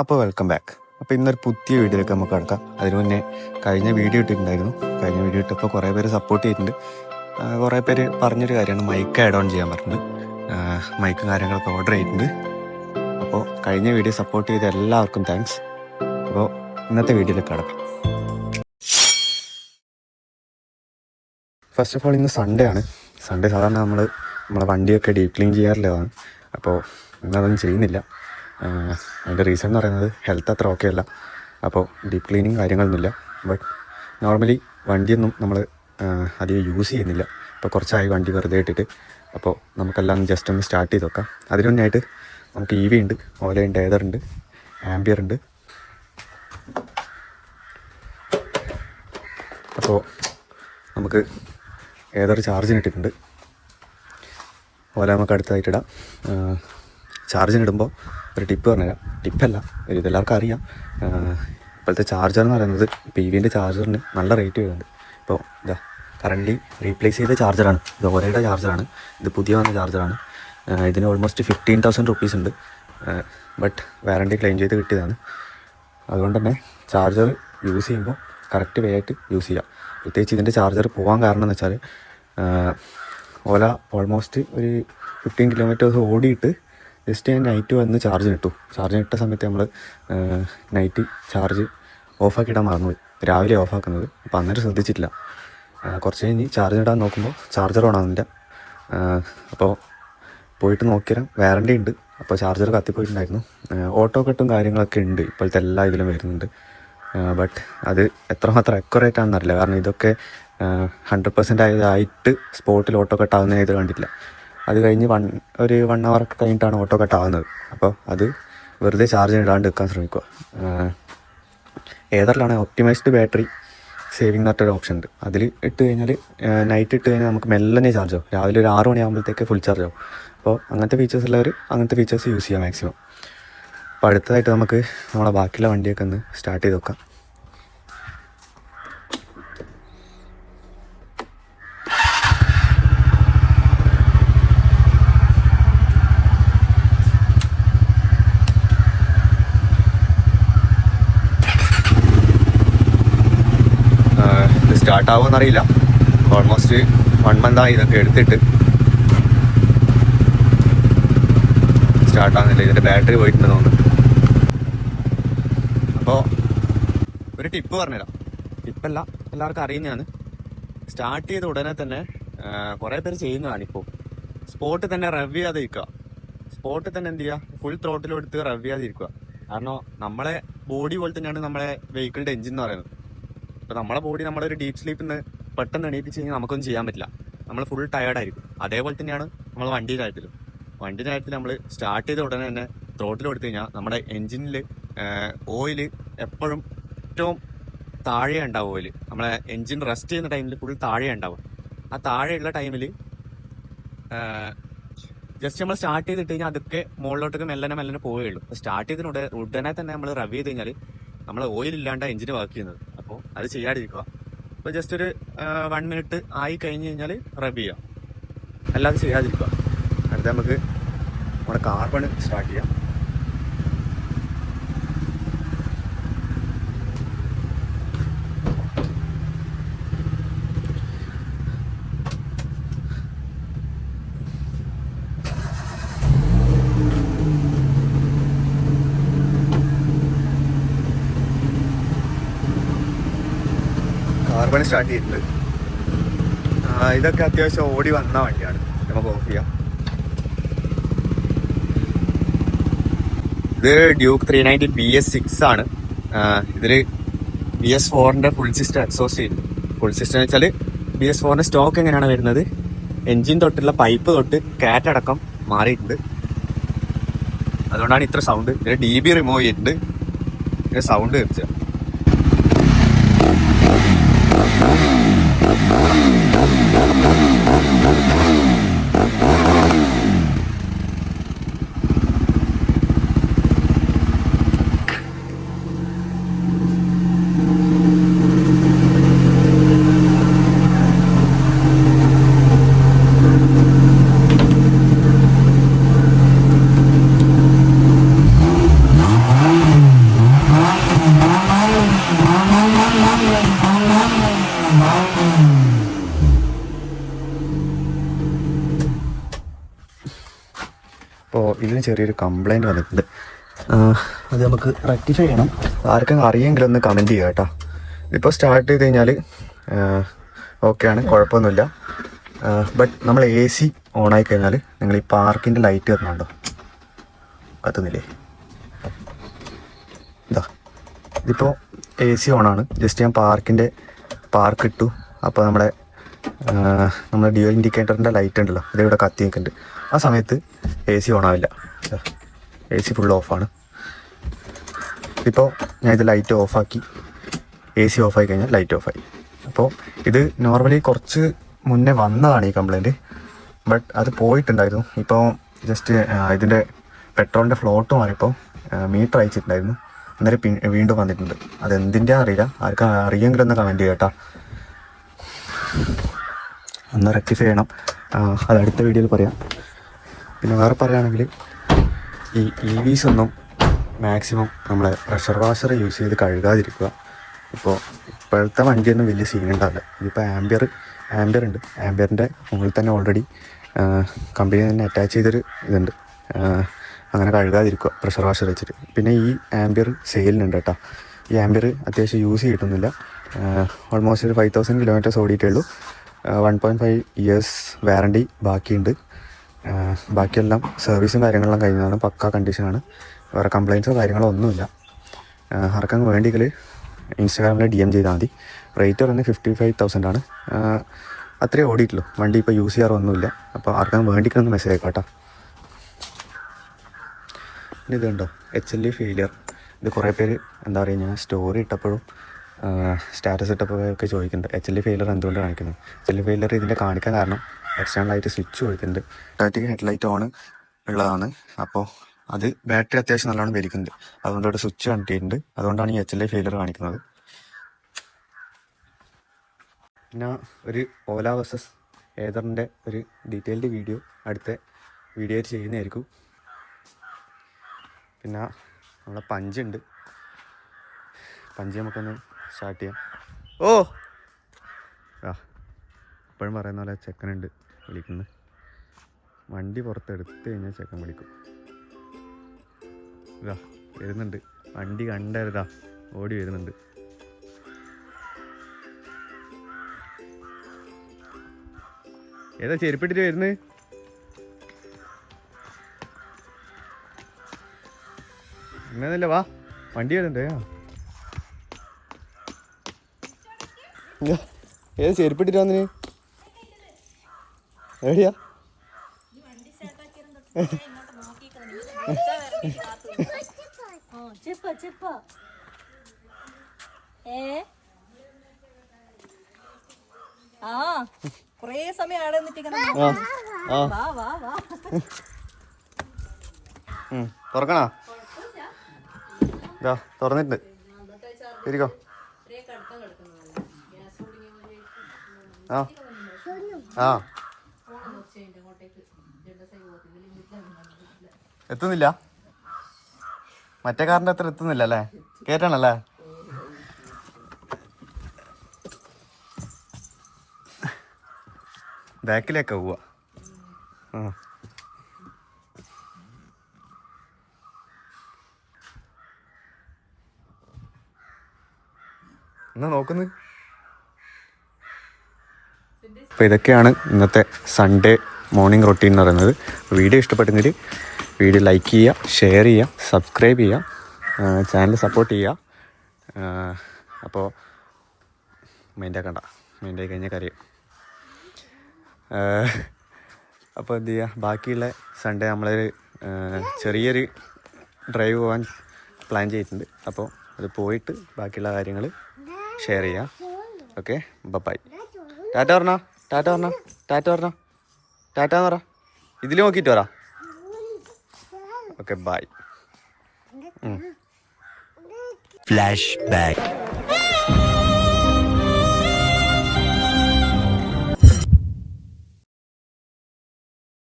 അപ്പോൾ welcome back അപ്പോൾ ഇന്നൊരു പുതിയ വീഡിയോയിലേക്ക് നമുക്ക് കിടക്കാം. അതിന് മുന്നേ കഴിഞ്ഞ വീഡിയോ ഇട്ടിട്ടുണ്ടായിരുന്നു. കഴിഞ്ഞ വീഡിയോ ഇട്ടപ്പോൾ കുറേ പേര് സപ്പോർട്ട് ചെയ്തിട്ടുണ്ട്. കുറേ പേര് പറഞ്ഞൊരു കാര്യമാണ്. മൈക്ക് ആഡ് ഓൺ ചെയ്യാൻ പറഞ്ഞത് മൈക്കും കാര്യങ്ങളൊക്കെ ഓർഡർ ചെയ്തിട്ടുണ്ട്. അപ്പോൾ കഴിഞ്ഞ വീഡിയോ സപ്പോർട്ട് ചെയ്ത എല്ലാവർക്കും താങ്ക്സ് അപ്പോൾ ഇന്നത്തെ വീഡിയോയിലേക്ക് കിടക്കാം. ഫസ്റ്റ് ഓഫ് ഓൾ ഇന്ന് സൺഡേ ആണ്. സൺഡേ സാധാരണ നമ്മൾ നമ്മളെ വണ്ടിയൊക്കെ ഡീപ് ക്ലീൻ ചെയ്യാറില്ലതാണ്. അപ്പോൾ ഇന്നതൊന്നും ചെയ്യുന്നില്ല. അതിന്റെ റീസൺ എന്ന് പറയുന്നത് ഹെൽത്ത് അത്ര ഓക്കെ അല്ല. അപ്പോൾ ഡീപ് ക്ലീനിങ് കാര്യങ്ങളൊന്നുമില്ല. ബട്ട് നോർമലി വണ്ടിയൊന്നും നമ്മൾ അധികം യൂസ് ചെയ്യുന്നില്ല. ഇപ്പോൾ കുറച്ചായി വണ്ടി വെറുതെ ഇട്ടിട്ട്. അപ്പോൾ നമുക്കെല്ലാം ജസ്റ്റ് ഒന്ന് സ്റ്റാർട്ട് ചെയ്ത് വെക്കാം. അതിനൊന്നായിട്ട് നമുക്ക് ഇ വി ഉണ്ട് ഓലയുണ്ട് ഉണ്ട് ആംബിയർ ഉണ്ട് അപ്പോൾ നമുക്ക് ഏതൊരു ചാർജിന് ഇട്ടിട്ടുണ്ട്. ഓല നമുക്ക് അടുത്തതായിട്ട് ഇടാം ചാർജിന് ഇടുമ്പോൾ ഒരു ടിപ്പ് പറഞ്ഞുതരാം. ടിപ്പല്ല ഇതെല്ലാവർക്കും അറിയാം. ഇപ്പോഴത്തെ ചാർജർ എന്ന് പറയുന്നത് പി വിന്റെ ചാർജറിന് നല്ല റേറ്റ് വരുന്നുണ്ട്. ഇപ്പോൾ ഇതാ കറന്റ്ലി റീപ്ലേസ് ചെയ്ത ചാർജറാണ് ഇത് ഒരേയുടെ ചാർജറാണ് ഇത് പുതിയ വന്ന ചാർജറാണ് ഇതിന് ഓൾമോസ്റ്റ് ഫിഫ്റ്റീൻ തൗസൻഡ് റുപ്പീസ് ഉണ്ട്. ബട്ട് വാറണ്ടി ക്ലെയിം ചെയ്ത് കിട്ടിയതാണ്. അതുകൊണ്ട് തന്നെ ചാർജർ യൂസ് ചെയ്യുമ്പോൾ കറക്റ്റ് വേ ആയിട്ട് യൂസ് ചെയ്യുക പ്രത്യേകിച്ച് ഇതിന്റെ ചാർജർ പോകാൻ കാരണം എന്ന് വെച്ചാൽ ഓല ഓൾമോസ്റ്റ് ഒരു ഫിഫ്റ്റീൻ കിലോമീറ്റേഴ്സ് ഓടിയിട്ട് ജസ്റ്റ് ഞാൻ നൈറ്റ് വന്ന് ചാർജ് ഇട്ടു. ചാർജ് ഇട്ട സമയത്ത് നമ്മൾ നൈറ്റ് ചാർജ് ഓഫാക്കി ഇടാൻ മറന്നുപോയി. രാവിലെ ഓഫാക്കുന്നത് അപ്പോൾ അന്നേരം ശ്രദ്ധിച്ചിട്ടില്ല. കുറച്ച് കഴിഞ്ഞ് ചാർജ് ഇടാൻ നോക്കുമ്പോൾ ചാർജർ ഓൺ ആവുന്നില്ല. അപ്പോൾ പോയിട്ട് നോക്കിയാൽ വാറണ്ടി ഉണ്ട്. അപ്പോൾ ചാർജർ കത്തിപ്പോയിട്ടുണ്ടായിരുന്നു. ഓട്ടോ കട്ടും കാര്യങ്ങളൊക്കെ ഉണ്ട്. ഇപ്പോഴത്തെ എല്ലാ ഇതിലും വരുന്നുണ്ട്. ബട്ട് അത് എത്രമാത്രം അക്യുറേറ്റ് ആണെന്നറിയില്ല. കാരണം ഇതൊക്കെ ഹൺഡ്രഡ് പെർസെന്റ് ആയതായിട്ട് സ്പോട്ടിൽ ഓട്ടോ കട്ട് ആവുന്ന ഇത് കണ്ടില്ല അത് കഴിഞ്ഞ് വൺ ഒരു വൺ അവർ ഒക്കെ കഴിഞ്ഞിട്ടാണ് ഓട്ടോ കട്ടാവുന്നത് അപ്പോൾ അത് വെറുതെ ചാർജ് ഇടാണ്ട് എടുക്കാൻ ശ്രമിക്കുക. ഏതറിലാണ് ഒപ്റ്റിമൈസ്ഡ് ബാറ്ററി സേവിങ് എന്നൊരു ഓപ്ഷൻ ഉണ്ട്. അതിൽ ഇട്ട് കഴിഞ്ഞാൽ നൈറ്റ് ഇട്ട് കഴിഞ്ഞാൽ നമുക്ക് മെല്ലനെ ചാർജ് ആവും. രാവിലെ ഒരു ആറ് മണിയാകുമ്പോഴത്തേക്ക് ഫുൾ ചാർജ് ആവും. അപ്പോൾ അങ്ങനത്തെ ഫീച്ചേഴ്സ് ഉള്ളവർ അങ്ങനത്തെ ഫീച്ചേഴ്സ് യൂസ് ചെയ്യാം മാക്സിമം അപ്പോൾ അടുത്തതായിട്ട് നമുക്ക് നമ്മളെ ബാക്കിയുള്ള വണ്ടിയൊക്കെ ഒന്ന് സ്റ്റാർട്ട് ചെയ്ത് നോക്കാം. സ്റ്റാർട്ട് അറിയില്ല ഓൾമോസ്റ്റ് വൺ മന്ത് ആയി ഇതൊക്കെ എടുത്തിട്ട്. സ്റ്റാർട്ട് ആവുന്നില്ല ഇതിന്റെ ബാറ്ററി പോയിട്ടുണ്ട് തോന്നുന്നു. അപ്പോൾ ഒരു ടിപ്പ് പറഞ്ഞുതരാം. ടിപ്പല്ല എല്ലാവർക്കും അറിയുന്നതാണ്. സ്റ്റാർട്ട് ചെയ്ത ഉടനെ തന്നെ കുറേ പേര് ചെയ്യുന്നതാണ് ഇപ്പോൾ സ്പോട്ടിൽ തന്നെ റവ് ചെയ്യാതെ ഇരിക്കുക സ്പോട്ടിൽ തന്നെ എന്ത് ചെയ്യുക? ഫുൾ ത്രോട്ടിലെടുത്ത് റവ് ചെയ്യാതെ ഇരിക്കുക കാരണം നമ്മളെ ബോഡി പോലെ തന്നെയാണ് നമ്മളെ വെഹിക്കിളിന്റെ എഞ്ചിൻ എന്ന് പറയുന്നത്. ഇപ്പൊ നമ്മളെ ബോഡി നമ്മളൊരു ഡീപ്പ് സ്ലീപ്പിൽ നിന്ന് പെട്ടെന്ന് എണീപ്പിച്ച് കഴിഞ്ഞാൽ നമുക്കൊന്നും ചെയ്യാൻ പറ്റില്ല. നമ്മൾ ഫുൾ ടയർഡ് ആയിരിക്കും. അതേപോലെ തന്നെയാണ് നമ്മൾ വണ്ടിയുടെ കാര്യത്തിലും വണ്ടിയുടെ കാര്യത്തിൽ നമ്മൾ സ്റ്റാർട്ട് ചെയ്ത ഉടനെ തന്നെ ത്രോട്ടിൽ കൊടുത്തു കഴിഞ്ഞാൽ നമ്മുടെ എൻജിനിൽ ഓയിൽ എപ്പോഴും ഏറ്റവും താഴെ ഉണ്ടാവും ഓയിൽ നമ്മളെ എൻജിൻ റെസ്റ്റ് ചെയ്യുന്ന ടൈമിൽ ഫുൾ താഴെ ഉണ്ടാവും. ആ താഴെയുള്ള ടൈമിൽ ജസ്റ്റ് നമ്മൾ സ്റ്റാർട്ട് ചെയ്തിട്ട് കഴിഞ്ഞാൽ അതൊക്കെ മുകളിലോട്ടൊക്കെ മെല്ലനെ മെല്ലനെ പോവുകയുള്ളൂ. സ്റ്റാർട്ട് ചെയ്തിട്ടുണ്ട് ഉടനെ തന്നെ നമ്മൾ റവ് ചെയ്ത് കഴിഞ്ഞാൽ നമ്മൾ ഓയിൽ ഇല്ലാണ്ട് എഞ്ചിന് വർക്ക് ചെയ്യുന്നത്. അപ്പോൾ അത് ചെയ്യാതിരിക്കുക. അപ്പോൾ ജസ്റ്റ് ഒരു വൺ മിനിറ്റ് ആയി കഴിഞ്ഞ് കഴിഞ്ഞാൽ റബ് ചെയ്യാം അല്ലാതെ ചെയ്യാതിരിക്കുക. അടുത്ത നമുക്ക് നമ്മുടെ കാർബൺ സ്റ്റാർട്ട് ചെയ്യാം. കാർബൺ സ്റ്റാർട്ട് ചെയ്തിട്ടുണ്ട്. ഇതൊക്കെ അത്യാവശ്യം ഓടി വന്ന വണ്ടിയാണ്. നമുക്ക് ഓഫ് ചെയ്യാം. ഇത് Duke three ninety B S six ആണ്. ഇതിൽ ബി എസ് ഫോറിന്റെ ഫുൾ സിസ്റ്റം എക്സോസ്റ്റ് ചെയ്യുന്നു. ഫുൾ സിസ്റ്റം എന്ന് വെച്ചാൽ ബി എസ് ഫോറിന്റെ സ്റ്റോക്ക് എങ്ങനെയാണ് വരുന്നത്? എൻജിൻ തൊട്ടുള്ള പൈപ്പ് തൊട്ട് കാറ്റ് അടക്കം മാറിയിട്ടുണ്ട്. അതുകൊണ്ടാണ് ഇത്ര സൗണ്ട് ഇതിന് ഡി ബി റിമൂവ് ചെയ്തിട്ടുണ്ട്. ഇതിന്റെ സൗണ്ട് തീർച്ചയായും. Boom, boom, boom. ചെറിയൊരു കംപ്ലൈന്റ് വന്നിട്ടുണ്ട്. അത് നമുക്ക് റെക്ടിഫൈ ചെയ്യണം. ആർക്കും അറിയെങ്കിൽ ഒന്ന് കമന്റ് ചെയ്യുക കേട്ടോ. ഇപ്പോൾ സ്റ്റാർട്ട് ചെയ്ത് കഴിഞ്ഞാൽ ഓക്കെയാണ് കുഴപ്പമൊന്നുമില്ല. ബട്ട് നമ്മൾ എ സി ഓണായി കഴിഞ്ഞാൽ നിങ്ങൾ ഈ പാർക്കിന്റെ ലൈറ്റ് വരുന്നുണ്ടോ കത്തുന്നില്ലേ? ഇതാ ഇതിപ്പോൾ എ സി ഓണാണ് ജസ്റ്റ് ഞാൻ പാർക്കിന്റെ പാർക്ക് ഇട്ടു. അപ്പോൾ നമ്മുടെ നമ്മുടെ ഡിയോ ഇൻഡിക്കേറ്ററിന്റെ ലൈറ്റ് ഉണ്ടല്ലോ. ഇത് ഇവിടെ കത്തി നിൽക്കുന്നുണ്ട് ആ സമയത്ത് എ സി ഓണാവില്ല എ സി ഫുൾ ഓഫാണ് ഇപ്പോൾ ഞാൻ ഇത് ലൈറ്റ് ഓഫാക്കി എ സി ഓഫായി കഴിഞ്ഞാൽ ലൈറ്റ് ഓഫായി അപ്പോൾ ഇത് നോർമലി കുറച്ച് മുന്നേ വന്നതാണ് ഈ കംപ്ലൈന്റ് ബട്ട് അത് പോയിട്ടുണ്ടായിരുന്നു. ഇപ്പോൾ ജസ്റ്റ് ഇതിന്റെ പെട്രോളിന്റെ ഫ്ലോട്ട് മാറിയപ്പോൾ മീറ്റർ അയച്ചിട്ടുണ്ടായിരുന്നു. അന്നേരം പി വീണ്ടും വന്നിട്ടുണ്ട്. അത് എന്തിന്റെ അറിയില്ല. ആർക്കും അറിയെങ്കിലും ഒന്ന് കമന്റ് ചെയ്യട്ടാ. ഒന്ന് റെക്ടിഫൈ ചെയ്യണം. അത് അടുത്ത വീഡിയോയിൽ പറയാം. പിന്നെ വേറെ പറയുകയാണെങ്കിൽ ഈ ഇ വിസ് ഒന്നും മാക്സിമം നമ്മളെ പ്രഷർ വാഷർ യൂസ് ചെയ്ത് കഴുകാതിരിക്കുക. ഇപ്പോൾ ഇപ്പോഴത്തെ വണ്ടിയൊന്നും വലിയ സീൻ ഉണ്ടാവില്ല. ഇതിപ്പോൾ ആംബിയർ ആംബിയർ ഉണ്ട്. ആംബിയറിന്റെ മുകളിൽ തന്നെ ഓൾറെഡി കമ്പനി തന്നെ അറ്റാച്ച് ചെയ്തൊരു ഇതുണ്ട്. അങ്ങനെ കഴുകാതിരിക്കുക പ്രഷർ വാഷർ വെച്ചിട്ട്. പിന്നെ ഈ ആംബിയർ സെയിലിനുണ്ട് കേട്ടോ ഈ ആംബിയർ അത്യാവശ്യം യൂസ് ചെയ്തിട്ടൊന്നുമില്ല ഓൾമോസ്റ്റ് ഒരു ഫൈവ് തൗസൻഡ് കിലോമീറ്റേഴ്സ് ഓടിയിട്ടേ ഉള്ളൂ. One point five years warranty ബാക്കിയുണ്ട്. ബാക്കിയെല്ലാം സർവീസും കാര്യങ്ങളെല്ലാം കഴിഞ്ഞതാണ്. പക്ക കണ്ടീഷനാണ് വേറെ കംപ്ലയിൻസോ കാര്യങ്ങളോ ഒന്നുമില്ല. ആ, ആർക്കങ്ങ് വേണ്ടിയെങ്കിൽ ഇൻസ്റ്റാഗ്രാമിൽ ഡി എം ചെയ്താൽ മതി. റേറ്റ് പറയുന്നത് ഫിഫ്റ്റി ഫൈവ് തൗസൻഡ് ആണ് അത്രേ ഓടിയിട്ടുള്ളൂ. വണ്ടി ഇപ്പോൾ യൂസ് ചെയ്യാറൊന്നുമില്ല അപ്പോൾ ആർക്കങ്ങ് വേണ്ടിക്കൊന്ന് മെസ്സേജ് ആയിക്കോട്ടെ കേട്ടോ പിന്നെ ഇതുണ്ടോ എച്ച് എൽ ഇ ഫെയിലിയർ ഇത് കുറേ പേര് എന്താ പറയുക ഞാൻ സ്റ്റോറി ഇട്ടപ്പോഴും സ്റ്റാറ്റസ് ഇട്ടപ്പോഴൊക്കെ ചോദിക്കുന്നുണ്ട്. എച്ച് എൽ ഇ ഫെയിലിയർ എന്തുകൊണ്ട് കാണിക്കുന്നത്? എച്ച് എൽ ഇ ഫെയിലിയർ ഇതിന്റെ കാണിക്കാൻ കാരണം എക്സ്റ്റേണൽ ആയിട്ട് സ്വിച്ച് കൊടുത്തിട്ടുണ്ട് ഓട്ടോമാറ്റിക് ഹെഡ്ലൈറ്റ് ഓൺ ഉള്ളതാണ്. അപ്പോൾ അത് ബാറ്ററി അത്യാവശ്യം നല്ലോണം വലിക്കുന്നുണ്ട്. അതുകൊണ്ട് ഇവിടെ സ്വിച്ച് കണ്ടിട്ടുണ്ട്. അതുകൊണ്ടാണ് ഈ എച്ച് എൽ ഐ ഫെയിലർ കാണിക്കുന്നത്. പിന്നെ ഒരു ഓല വേഴ്സസ് ഏതറിന്റെ ഒരു ഡീറ്റെയിൽഡ് വീഡിയോ അടുത്ത വീഡിയോ ചെയ്യുന്നതായിരിക്കും. പിന്നെ നമ്മളെ പഞ്ചുണ്ട് പഞ്ച് നമുക്കൊന്ന് സ്റ്റാർട്ട് ചെയ്യാം. ഓ! ആ ഇപ്പോഴും പറയുന്ന പോലെ ചെക്കനുണ്ട്. വിളിക്കുന്നത് വണ്ടി പുറത്തെടുത്ത് കഴിഞ്ഞാൽ ചെക്കൻ വിളിക്കും. ഇതാ വരുന്നുണ്ട്. വണ്ടി കണ്ടരുതാ ഓടി വരുന്നുണ്ട്. ഏതാ ചെരുപ്പിട്ടിട്ട് വരുന്നത് അങ്ങനെയല്ല വാ വണ്ടി വരുന്നുണ്ട്. ഏതാ ചെരുപ്പിട്ടിട്ട് വന്നിന് എവിടെയാ? ചെപ്പ ചെപ്പ കൊറേ സമയം ആടെ വാ വാ തുറക്കണോ? ഇതാ തുറന്നിട്ടുണ്ട് ഇരിക്കോ. ആ ആ. എത്തുന്നില്ല? മറ്റേ കാറിന്റെ അത്ര എത്തുന്നില്ല അല്ലേ? കേട്ടണല്ലേ ബാക്കിലേക്കാ പോവാ. ആ. എന്നാ നോക്കുന്നത് അപ്പോൾ ഇതൊക്കെയാണ് ഇന്നത്തെ സൺഡേ മോർണിംഗ് റൊട്ടീൻ എന്ന് പറയുന്നത്. വീഡിയോ ഇഷ്ടപ്പെട്ടെങ്കിൽ വീഡിയോ ലൈക്ക് ചെയ്യുക ഷെയർ ചെയ്യുക സബ്സ്ക്രൈബ് ചെയ്യുക ചാനൽ സപ്പോർട്ട് ചെയ്യുക. അപ്പോൾ മൈൻഡാക്കണ്ട മൈൻഡായി കഴിഞ്ഞാൽ കരയും. അപ്പോൾ എന്ത് ചെയ്യുക ബാക്കിയുള്ള സൺഡേ നമ്മളൊരു ചെറിയൊരു ഡ്രൈവ് പോകാൻ പ്ലാൻ ചെയ്തിട്ടുണ്ട്. അപ്പോൾ അത് പോയിട്ട് ബാക്കിയുള്ള കാര്യങ്ങൾ ഷെയർ ചെയ്യാം. ഓക്കെ ബൈ ടാറ്റ പറഞ്ഞ ടാറ്റ പറഞ്ഞ ടാറ്റ പറഞ്ഞ ടാറ്റ എന്ന് പറ. ഇതിൽ നോക്കിയിട്ട് പറ. Okay bye Flashback.